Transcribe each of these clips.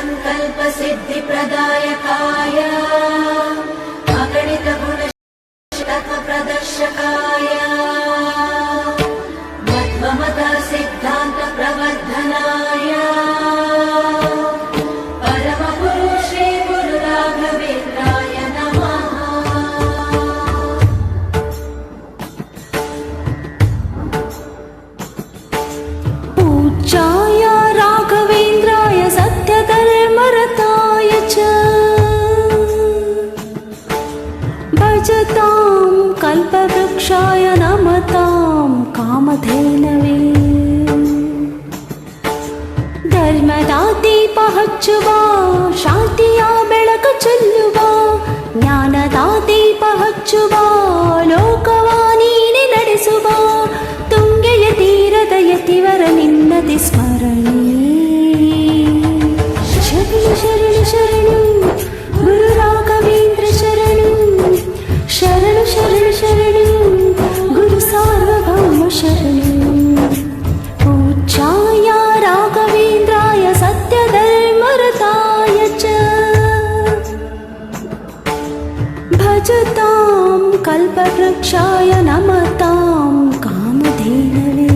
सङ्कल्पसिद्धिप्रदायकाय अगणितगुणप्रदर्शकाय मध्वमता सिद्धान्तप्रवर्धना भजतां कल्पवृक्षाय न मतां कामधेनवी। धर्मदा दीपहचुवा शान्त्या बलकचल्लुवा ज्ञानदा दीपहच्चुवा कल्पवृक्षाय नमतां कामधेनवे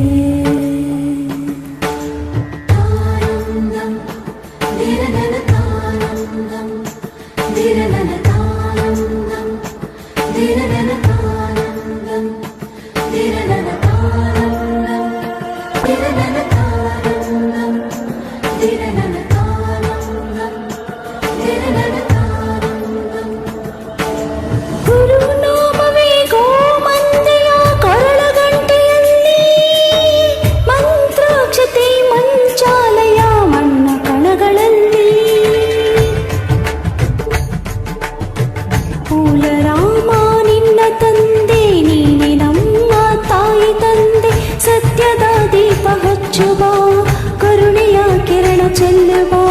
చెల్లువా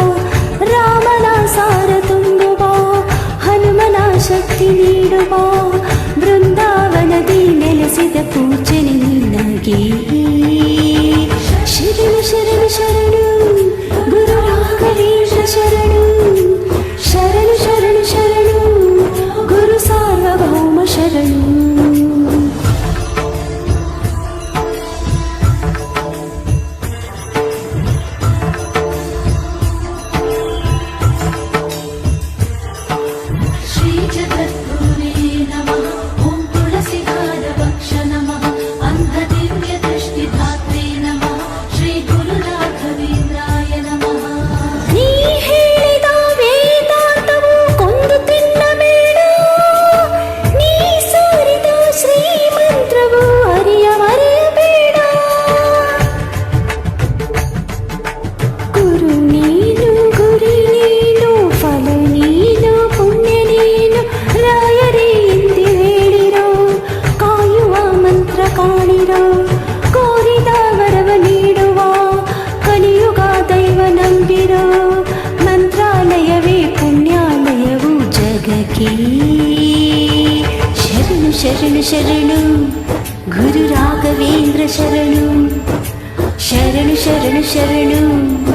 రామన సారతుంగువా హనుమన శక్తి నీడువా బృందావనది నెలసిద పూజని నిన్నగే శరణు శరణు శరణు గురు రాఘవేಶ శరణు. శరణు శరణు. గురు రాఘవేంద్ర శరణు. శరణు శరణు శరణు.